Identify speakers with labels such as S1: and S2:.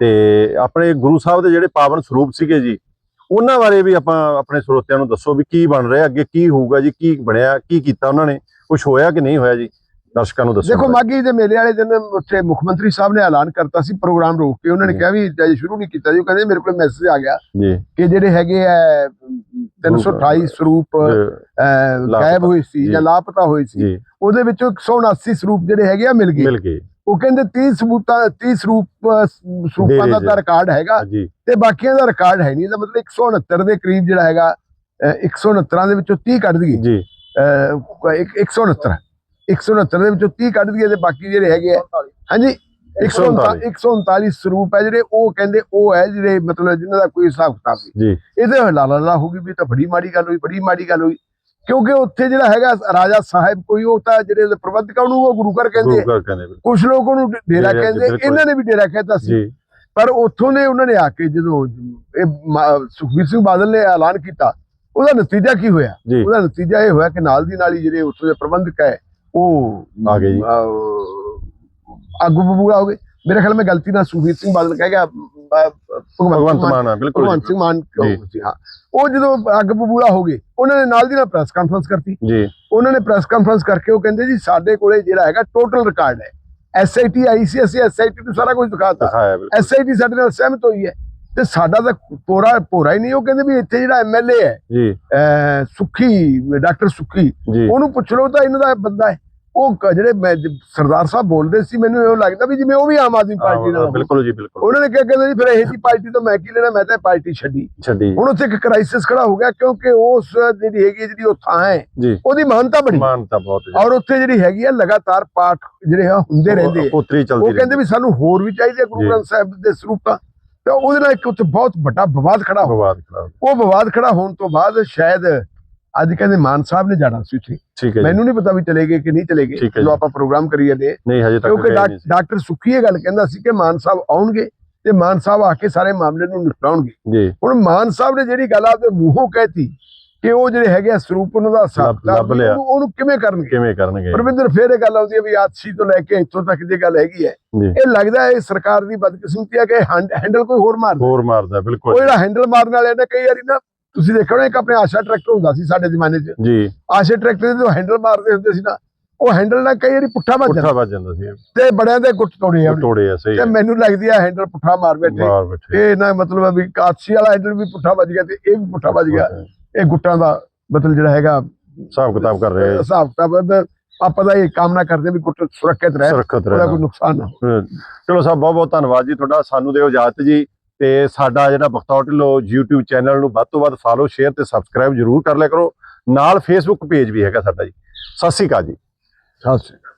S1: ਤੇ ਆਪਣੇ ਗੁਰੂ ਸਾਹਿਬ ਦੇ ਜਿਹੜੇ ਪਾਵਨ ਸਰੂਪ ਸੀਗੇ ਜੀ ਉਹਨਾਂ ਬਾਰੇ ਵੀ ਆਪਾਂ ਆਪਣੇ ਸਰੋਤਿਆਂ ਨੂੰ ਦੱਸੋ ਵੀ ਕੀ ਬਣ ਰਿਹਾ ਅੱਗੇ ਕੀ ਹੋਊਗਾ ਜੀ ਕੀ ਬਣਿਆ ਕੀ ਕੀਤਾ ਉਹਨਾਂ ਨੇ ਕੁਝ ਹੋਇਆ ਕਿ ਨਹੀਂ ਹੋਇਆ ਜੀ? ਦਰਸ਼ਕਾਂ ਨੂੰ ਦੱਸੋ
S2: ਦੇਖੋ ਮਾਗੀ ਦੇ ਮੇਲੇ ਵਾਲੇ ਦਿਨ ਉੱਥੇ ਮੁੱਖ ਮੰਤਰੀ ਸਾਹਿਬ ਨੇ ਐਲਾਨ ਕਰਤਾ ਸੀ ਪ੍ਰੋਗਰਾਮ ਰੋਕ ਕੇ ਉਹਨਾਂ ਨੇ। ਕਿਹਾ ਵੀ ਅਜੇ ਸ਼ੁਰੂ ਨਹੀਂ ਕੀਤਾ ਜੀ ਉਹ ਕਹਿੰਦੇ ਮੇਰੇ ਕੋਲ ਮੈਸੇਜ ਆ ਗਿਆ ਕਿ ਜਿਹੜੇ ਹੈਗੇ ਆ 328 ਸਰੂਪ। ਗਾਇਬ ਹੋਏ ਸੀ
S1: ਜੀ।
S2: ਲਾਪਤਾ ਹੋਏ ਸੀ ਉਹਦੇ ਵਿੱਚੋਂ 179 ਸਰੂਪ ਜਿਹੜੇ ਹੈਗੇ ਆ ਮਿਲ ਗਏ।
S1: ਮਿਲ ਗਏ।
S2: ਉਹ ਕਹਿੰਦੇ 30 ਸਬੂਤਾਂ 30 ਸਰੂਪ ਸਰੂਪਾਂ ਦਾ। ਤਾਂ ਰਿਕਾਰਡ ਹੈਗਾ ਤੇ ਬਾਕੀਆਂ ਦਾ ਰਿਕਾਰਡ ਹੈ ਨਹੀਂ ਇਹਦਾ ਮਤਲਬ 169 ਦੇ ਕਰੀਬ ਜਿਹੜਾ ਹੈਗਾ ਅਹ, 169 ਦੇ ਵਿੱਚੋਂ 30 ਕੱਢ ਦਈਏ।
S1: ਜੀ।
S2: ਅਹ, ਇੱਕ- 169 169 ਦੇ ਵਿੱਚੋਂ 30 ਕੱਢ ਦਈਏ ਤੇ ਬਾਕੀ ਜਿਹੜੇ ਹੈਗੇ ਆ ਹਾਂਜੀ 139 139 ਸਰੂਪ ਹੈ ਜਿਹੜੇ ਉਹ ਕਹਿੰਦੇ ਉਹ ਹੈ ਜਿਹੜੇ ਮਤਲਬ ਜਿਨ੍ਹਾਂ ਦਾ ਕੋਈ ਹਿਸਾਬ ਕਿਤਾਬ ਨਹੀਂ।
S1: ਜੀ।
S2: ਇਹਦੇ ਲਾ ਲਾ ਲਾ ਹੋ ਗਈ ਵੀ ਤਾਂ ਬੜੀ ਮਾੜੀ ਗੱਲ ਹੋਈ ਬੜੀ ਮਾੜੀ ਗੱਲ ਹੋਈ। ਕਿਉਂਕਿ ਉੱਥੇ ਜਿਹੜਾ ਹੈਗਾ ਰਾਜਾ ਸਾਹਿਬ ਕੋਈ ਉਹ ਤਾਂ ਜਿਹੜੇ ਪ੍ਰਬੰਧਕ ਉਹਨੂੰ ਉਹ ਗੁਰੂ ਘਰ ਕਹਿੰਦੇ। ਕੁਝ ਲੋਕ ਉਹਨੂੰ ਡੇਰਾ ਕਹਿੰਦੇ। ਇਹਨਾਂ ਨੇ ਵੀ ਡੇਰਾ ਕਹਿਤਾ ਸੀ। ਪਰ ਉੱਥੋਂ ਦੇ ਉਹਨਾਂ ਨੇ ਆ ਕੇ ਜਦੋਂ ਇਹ ਸੁਖਬੀਰ ਸਿੰਘ ਬਾਦਲ ਨੇ ਐਲਾਨ ਕੀਤਾ ਉਹਦਾ ਨਤੀਜਾ ਕੀ ਹੋਇਆ? ਉਹਦਾ ਨਤੀਜਾ ਇਹ ਹੋਇਆ ਕਿ ਨਾਲ ਦੀ ਨਾਲ ਹੀ ਜਿਹੜੇ ਉੱਥੋਂ ਦੇ ਪ੍ਰਬੰਧਕ ਹੈ ਉਹ
S1: ਆ ਗਏ ਜੀ।
S2: ਆਗੂ ਬਬੂਲਾ ਹੋ ਗਏ। ਮੇਰੇ ਖਿਆਲ ਮੈਂ ਗਲਤੀ ਨਾਲ ਸੁਖਬੀਰ ਸਿੰਘ ਬਾਦਲ ਕਹਿ ਗਿਆ
S1: ਭਗਵੰਤ
S2: ਮਾਨ।
S1: ਆ ਬਿਲਕੁਲ
S2: ਭਗਵੰਤ। ਸਿੰਘ ਮਾਨ
S1: ਜੀ।
S2: ਹਾਂ। ਉਹ ਜਦੋਂ ਅੱਗ ਬਬੂਲਾ ਹੋ ਗਏ ਉਹਨਾਂ ਨੇ ਨਾਲ ਦੀ ਨਾਲ ਪ੍ਰੈਸ ਕਾਨਫਰੰਸ ਕਰਤੀ।
S1: ਜੀ।
S2: ਉਹਨਾਂ ਨੇ ਪ੍ਰੈਸ ਕਾਨਫਰੰਸ ਕਰਕੇ ਉਹ ਕਹਿੰਦੇ ਜੀ ਸਾਡੇ ਕੋਲੇ ਜਿਹੜਾ ਹੈਗਾ ਟੋਟਲ ਰਿਕਾਰਡ ਹੈ। ਐਸਆਈਟੀ ਆਈ ਸੀ ਅਸੀਂ ਐਸਆਈਟੀ ਨੂੰ ਸਾਰਾ ਕੁਝ ਦਿਖਾਤਾ ਐਸਆਈਟੀ ਸਾਡੇ ਨਾਲ ਸਹਿਮਤ ਹੋਈ ਹੈ। ਤੇ ਸਾਡਾ ਤਾਂ ਪੂਰਾ ਪੂਰਾ ਹੀ ਨਹੀਂ ਉਹ ਕਹਿੰਦੇ ਵੀ ਇੱਥੇ ਜਿਹੜਾ ਐਮਐਲਏ ਹੈ
S1: ਜੀ।
S2: ਸੁੱਖੀ ਡਾਕਟਰ ਸੁੱਖੀ ਉਹਨੂੰ ਪੁੱਛ ਲਓ ਤਾਂ ਇਹਨਾਂ ਦਾ ਬੰਦਾ ਹੈ। ਉਹ ਕ- ਜਿਹੜੇ ਮੈਂ ਜ- ਸਰਦਾਰ ਸਾਹਿਬ ਬੋਲਦੇ ਸੀ ਮੈਨੂੰ ਇਹ ਲੱਗਦਾ ਵੀ ਜਿਵੇਂ ਉਹ ਵੀ ਆਮ ਆਦਮੀ ਪਾਰਟੀ
S1: ਹਾਂ,
S2: ਹੋ।
S1: ਬਿਲਕੁਲ ਜੀ ਬਿਲਕੁਲ।
S2: ਉਹਨਾਂ ਨੇ ਕਿਹਾ ਕਹਿੰਦੇ ਜੀ ਫਿਰ ਇਹ ਜੀ ਪਾਰਟੀ ਤੋਂ ਮੈਂ ਕੀ ਲੈਣਾ ਮੈਂ ਤਾਂ ਇਹ ਪਾਰਟੀ ਛੱਡੀ।
S1: ਛੱਡੀ।
S2: ਹੁਣ ਉੱਥੇ ਇੱਕ ਕ੍ਰਾਈਸਿਸ ਖੜਾ ਹੋ ਗਿਆ ਕਿਉਂਕਿ ਉਸ ਜਿਹੜੀ ਹੈਗੀ ਹੈ, ਜਿਹੜੀ ਉਹ ਥਾਂ ਹੈ
S1: ਜੀ।
S2: ਉਹਦੀ ਮਾਨਤਾ ਬੜੀ
S1: ਮਾਨਤਾ ਬਹੁਤ ਜੀ
S2: ਔਰ ਉੱਥੇ ਜਿਹੜੀ ਹੈਗੀ ਆ ਲਗਾਤਾਰ ਪਾਠ ਜਿਹੜੇ ਆ ਹੁੰਦੇ ਰਹਿੰਦੇ ਆ। ਉਹ
S1: ਚਲਦੀ
S2: ਕਹਿੰਦੇ ਵੀ ਸਾਨੂੰ ਹੋਰ ਵੀ ਚਾਹੀਦੇ ਆ ਗੁਰੂ। ਗ੍ਰੰਥ ਸਾਹਿਬ ਦੇ ਸਰੂਪਾਂ। ਤੇ ਉਹਦੇ ਨਾਲ ਇੱਕ ਉੱਥੇ ਬਹੁਤ ਵੱਡਾ ਵਿਵਾਦ ਖੜਾ ਹੋ
S1: ਬਵਾਦ ਖਰਾਬ
S2: ਉਹ ਵਿਵਾਦ ਖੜਾ ਹੋਣ ਤੋਂ ਬਾਅਦ ਸ਼ਾਇਦ ਅੱਜ ਕਹਿੰਦੇ ਮਾਨ ਸਾਹਿਬ ਨੇ ਜਾਣਾ ਸੀ ਉੱਥੇ।
S1: ਠੀਕ ਹੈ ਜੀ।
S2: ਮੈਨੂੰ ਨਹੀਂ ਪਤਾ ਵੀ ਚਲੇ ਗਏ ਕਿ ਨਹੀਂ ਚਲੇ ਗਏ ਜਦੋਂ
S1: ਜੀ।
S2: ਆਪਾਂ ਪ੍ਰੋਗਰਾਮ ਕਰੀ ਜਾਂਦੇ
S1: ਨਹੀਂ ਹਜੇ ਤੱਕ
S2: ਕਿਉਂਕਿ। ਡਾਕਟਰ ਸੁੱਖੀ ਇਹ ਗੱਲ ਕਹਿੰਦਾ ਸੀ ਕਿ ਮਾਨ ਸਾਹਿਬ ਆਉਣਗੇ ਤੇ ਮਾਨ ਸਾਹਿਬ ਆ ਕੇ ਸਾਰੇ ਮਾਮਲੇ ਨੂੰ ਨਿਪਟਾਉਣਗੇ।
S1: ਜੀ।
S2: ਹੁਣ ਮਾਨ ਸਾਹਿਬ ਨੇ ਜਿਹੜੀ ਗੱਲ ਆਪਦੇ ਮੂੰਹੋਂ ਕਹਿਤੀ ਕਿ ਉਹ ਜਿਹੜੇ ਹੈਗੇ ਆ ਸਰੂਪ ਉਹਨਾਂ ਦਾ ਹਿਸਾਬ। ਉਹਨੂੰ- ਕਿਵੇਂ ਕਰਨਗੇ?
S1: ਕਿਵੇਂ ਕਰਨਗੇ?
S2: ਪਰਵਿੰਦਰ ਫੇਰ ਇਹ ਗੱਲ ਆਉਂਦੀ ਹੈ ਵੀ ਆਤਸ਼ੀ ਤੋਂ ਲੈ ਕੇ ਇੱਥੋਂ ਤੱਕ ਦੀ ਗੱਲ ਹੈਗੀ ਹੈ। ਇਹ ਲੱਗਦਾ ਹੈ ਇਹ ਸਰਕਾਰ ਦੀ ਬਦਕਿਸਮਤੀ ਹੈ ਕਿ ਹੈਂਡਲ ਕੋਈ ਹੋਰ ਮਾਰਦਾ।
S1: ਹੋਰ ਮਾਰਦਾ
S2: ਉਹ
S1: ਬਿਲਕੁਲ
S2: ਜਿਹੜਾ ਹੈਂਡਲ ਮਾਰਨ ਵਾਲੇ ਨੇ ਕਈ ਵਾਰੀ ਨਾ ਤੁਸੀਂ ਦੇਖੋ ਨਾ ਇੱਕ ਆਪਣੇ ਆਸ਼ਾ ਟਰੈਕਟਰ ਹੁੰਦਾ ਸੀ ਸਾਡੇ ਜ਼ਮਾਨੇ 'ਚ।
S1: ਜੀ।
S2: ਆਸ਼ਾ ਟਰੈਕਟਰ ਦੇ ਜੋ ਹੈਂਡਲ ਮਾਰਦੇ ਹੁੰਦੇ ਸੀ ਨਾ ਉਹ ਹੈਂਡਲ ਨਾਲ ਕਈ ਵਾਰੀ ਪੁੱਠਾ ਵੱਜ
S1: ਪੁੱਠਾ
S2: ਜਾਂਦਾ।
S1: ਵੱਜ ਜਾਂਦਾ ਸੀ।
S2: ਤੇ ਬੜਿਆਂ ਦੇ ਗੁੱਟ ਤੋੜੇ ਆ।
S1: ਤੋੜੇ ਆ ਸਹੀ
S2: ਤੇ ਮੈਨੂੰ ਲੱਗਦੀ ਹੈ ਹੈਂਡਲ ਪੁੱਠਾ ਮਾਰ ਬੈਠੇ। ਇਹ ਨਾ ਮਤਲਬ ਵੀ ਕਾਤਸੀ ਵਾਲਾ ਹੈਂਡਲ ਵੀ ਪੁੱਠਾ ਵੱਜ ਗਿਆ ਤੇ ਇਹ ਵੀ ਪੁੱਠਾ ਵੱਜ ਗਿਆ। ਇਹ ਗੁੱਟਾਂ ਦਾ ਮਤਲਬ ਜਿਹੜਾ ਹੈਗਾ।
S1: ਹਿਸਾਬ ਕਿਤਾਬ ਕਰ ਰਹੇ ਆ।
S2: ਹਿਸਾਬ ਕਿਤਾਬ। ਆਪਾਂ ਤਾਂ ਇਹ ਕਾਮਨਾ ਕਰਦੇ ਵੀ ਗੁੱਟ ਸੁਰੱਖਿਅਤ ਰਹੇ।
S1: ਸੁਰੱਖਿਅਤ
S2: ਉਹਦਾ ਕੋਈ ਨੁਕਸਾਨ ਨਾ
S1: ਚਲੋ ਸਾਹਿਬ ਬਹੁਤ ਬਹੁਤ ਧੰਨਵਾਦ ਜੀ ਤੁਹਾਡਾ। ਸਾਨੂੰ ਦਿਓ ਇਜਾਜ਼ਤ ਜੀ। ਤੇ ਸਾਡਾ ਜਿਹੜਾ ਬਖਤੌਰ ਢਿੱਲੋ YouTube ਚੈਨਲ ਨੂੰ ਵੱਧ ਤੋਂ ਵੱਧ ਫਾਲੋ ਸ਼ੇਅਰ ਤੇ ਸਬਸਕ੍ਰਾਈਬ ਜਰੂਰ ਕਰ ਲਿਆ ਕਰੋ। ਨਾਲ Facebook ਪੇਜ ਵੀ ਹੈਗਾ ਸਾਡਾ ਜੀ। ਸਤਿ ਸ਼੍ਰੀ ਅਕਾਲ ਜੀ।
S2: ਸਤਿ ਸ਼੍ਰੀ ਅਕਾਲ।